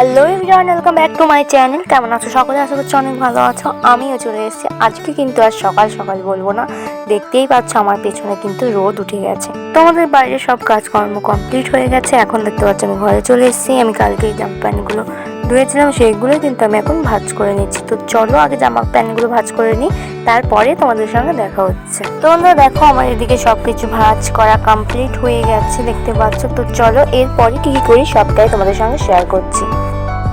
Hello everyone welcome back to my channel কেমন আছো সকলে? আশা করছি অনেক ভালো আছো। আমিও চলে এসেছি। আজকে কিন্তু আর সকাল সকাল বলব না। দেখতেই পাচ্ছ আমার পেছনে কিন্তু রোদ উঠে গেছে। তোমাদের বাইরে সব কাজকর্ম কমপ্লিট হয়ে গেছে। এখন দেখতে পাচ্ছ আমি ঘরে চলে এসেছি। আমি কালকে এই জামা প্যান্টগুলো ধুয়েছিলাম সেইগুলো কিন্তু আমি এখন ভাজ করে নিচ্ছি। তো চলো আগে জামা প্যান্টগুলো ভাজ করে নিই, তারপরে তোমাদের সঙ্গে দেখা হচ্ছে। তো বন্ধুরা দেখো আমার এদিকে সব কিছু ভাজ করা কমপ্লিট হয়ে গেছে, দেখতে পাচ্ছ? তো চলো এরপরে কী কী করি সবটাই তোমাদের সঙ্গে শেয়ার করছি।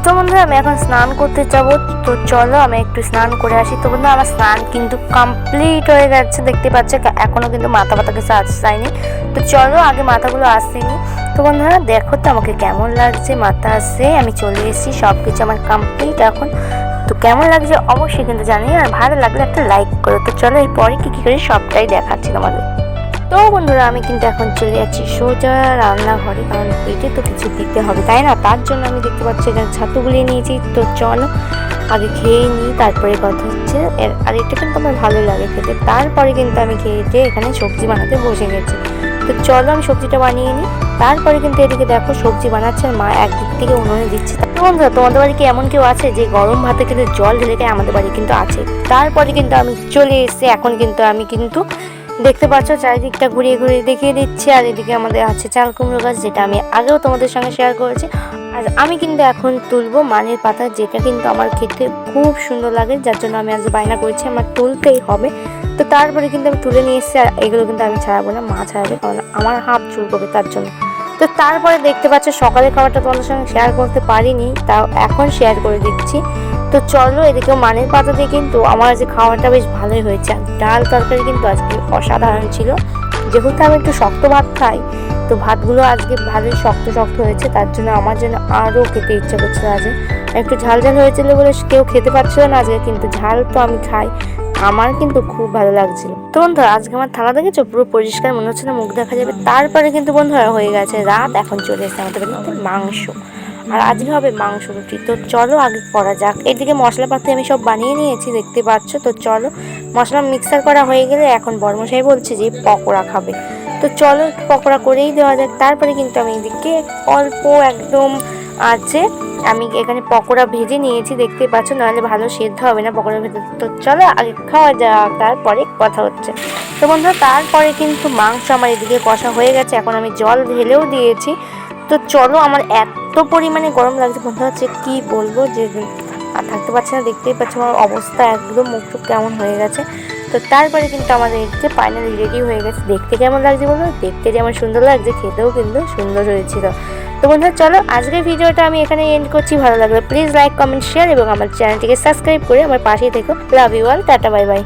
তো বন্ধুরা, আমি এখন স্নান করতে যাব। তো চলো, আমি একটু স্নান করে আসি। তো বন্ধুরা, আমার স্নান কিন্তু কমপ্লিট হয়ে গেছে, দেখতে পাচ্ছ? কা- এখনও কিন্তু মাথা পাতা কিছু আসছায়নি তো চলো, আগে মাথাগুলো আসেনি। তো বন্ধুরা, দেখো তো আমাকে কেমন লাগছে, মাথা আসছে আমি চলে এসেছি সব কিছু আমার কমপ্লিট এখন। তো কেমন লাগছে? অবশ্যই কিন্তু জানি আর ভালো লাগলে একটা লাইক করো। তো চলো, এরপরে কী কী করি? সবটাই দেখাচ্ছি তোমাদের। তো বন্ধুরা, আমি কিন্তু এখন চলে যাচ্ছি সোজা রান্নাঘরে, কারণ পেটে তো কিছু দিতে হবে, তাই না? তার জন্য আমি দেখতে পাচ্ছি এখানে ছাতু গুলিয়ে নিয়েছি। তো চলো, আগে খেয়ে নিই, তারপরে কথা হচ্ছে। আর এটা কিন্তু আমার ভালো লাগে খেতে। তারপরে কিন্তু আমি খেয়ে দিয়ে এখানে সবজি বানাতে বসে গেছি। তো চলো আমি সবজিটা বানিয়ে নিই। তারপরে কিন্তু এদিকে দেখো সবজি বানাচ্ছে আর মা একদিক থেকে উনুনে দিচ্ছে। তো বন্ধুরা, তোমাদের বাড়ি কি এমন কেউ আছে যে গরম ভাতে কিন্তু জল ঢেলে আমাদের বাড়ি কিন্তু আছে? তারপরে কিন্তু আমি চলে এসেছি। এখন কিন্তু আমি কিন্তু দেখতে পাচ্ছ, চারিদিকটা ঘুরিয়ে ঘুরিয়ে দেখিয়ে দিচ্ছি। আর এদিকে আমাদের আছে চাল কুমড়ো গাছ, যেটা আমি আগেও তোমাদের সঙ্গে শেয়ার করেছি। আর আমি কিন্তু এখন তুলবো মানের পাতা, যেটা কিন্তু আমার খেতে খুব সুন্দর লাগে, যার জন্য আমি আজ বায়না করেছি, আমার তুলতেই হবে। তো তারপরে কিন্তু আমি তুলে নিয়ে এসেছি, আর এগুলো কিন্তু আমি ছাড়াবো না, মা ছাড়াবে, কারণ আমার হাত চুল করবে তার জন্য। তো তারপরে দেখতে পাচ্ছ, সকালের খাবারটা তোমাদের সঙ্গে শেয়ার করতে পারিনি, তাও এখন শেয়ার করে দিচ্ছি। তো চলো এদিকে মানের পাতা দিয়ে কিন্তু আমার আজকে খাওয়াটা বেশ ভালোই হয়েছে। ডাল তরকারি কিন্তু আজকে অসাধারণ ছিল। যেহেতু আমি একটু শক্ত ভাত খাই, তো ভাতগুলো আজকে ভালোই শক্ত শক্ত হয়েছে, তার জন্য আমার জন্য আরও খেতে ইচ্ছে করছিল আজকে। একটু ঝাল ঝাল হয়েছিল বলে কেউ খেতে পারছিল না আজকে, কিন্তু ঝাল তো আমি খাই। আমার কিন্তু খুব ভালো লাগছিল। তো বন্ধুরা, আজকে আমার থালা দেখেছ? পুরো পরিষ্কার, মনে হচ্ছে না মুখ দেখা যাবে। তারপরে কিন্তু বন্ধুরা হয়ে গেছে রাত। এখন চলে এসেছে আমাদের মাংস। আর আজকে হবে মাংস রুটি। তো চলো আগে করা যাক। এদিকে মশলাপাতি আমি সব বানিয়ে নিয়েছি, দেখতে পাচ্ছ? তো চলো, মশলা মিক্সার করা হয়ে গেলে এখন বর্মশাই বলছে যে পকোড়া খাবে। তো চলো পকোড়া করেই দেওয়া যাক। তারপরে কিন্তু আমি এদিকে অল্প একদম আছে, আমি এখানে পকোড়া ভেজে নিয়েছি, দেখতে পাচ্ছ? নাহলে ভালো সেদ্ধ হবে না পকোড়া ভেজে তো চলো, আগে খাওয়া যাক, তারপরে কথা হচ্ছে। তো বন্ধুরা, তারপরে কিন্তু মাংস আমার এদিকে কষা হয়ে গেছে। এখন আমি জল ঢেলেও দিয়েছি। তো চলো, আমার এত পরিমাণে গরম লাগছে বন্ধুরা হচ্ছে কি বলব যে, আর থাকতে পারছি না, দেখতেই পাচ্ছ আমার অবস্থা একদম মুখ টুক কেমন হয়ে গেছে। তো তারপরে কিন্তু আমাদের এদিকে ফাইনালি রেডি হয়ে গেছে। দেখতে কেমন লাগছে বলো? দেখতে যেমন সুন্দর লাগছে, খেতেও কিন্তু সুন্দর হয়েছিল। তো বন্ধুরা, চলো আজকের ভিডিওটা আমি এখানে এন্ড করছি। ভালো লাগলে প্লিজ লাইক কমেন্ট শেয়ার এবং আমার চ্যানেলটিকে সাবস্ক্রাইব করে আমার পাশেই থেকো। Love you all tata bye bye